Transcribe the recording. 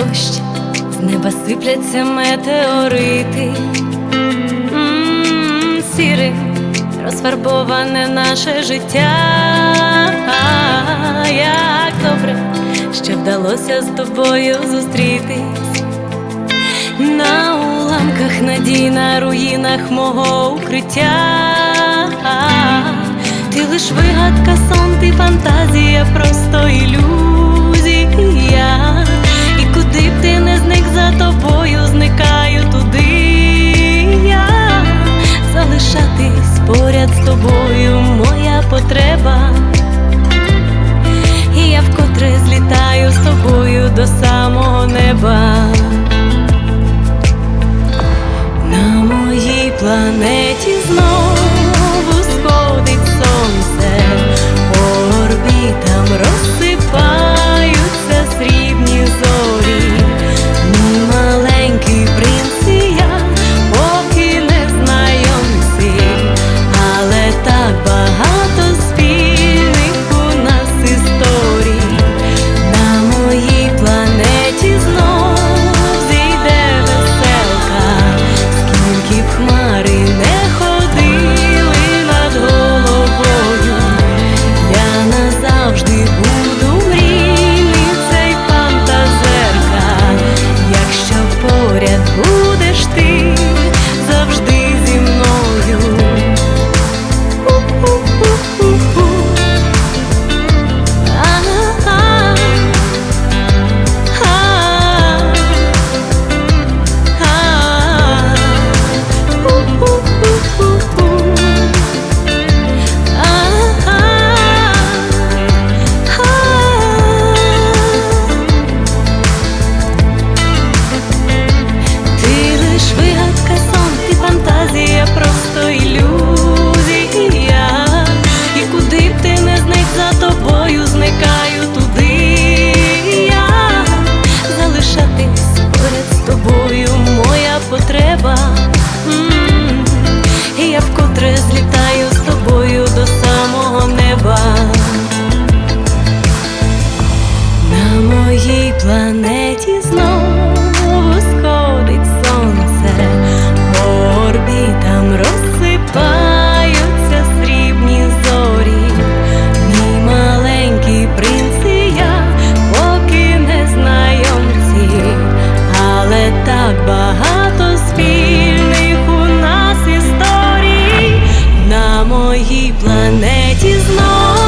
дощ, з неба сипляться метеорити, М -м -м, сіре, розфарбоване наше життя, а -а -а, як добре, що вдалося з тобою зустрітись. На уламках надій, на руїнах мого укриття, а -а -а, ти лиш вигадка, сон, ти фантазія, просто ілюзія. you. поряд з тобою моя потреба, М -м -м. І я вкотре злі. планеті знов.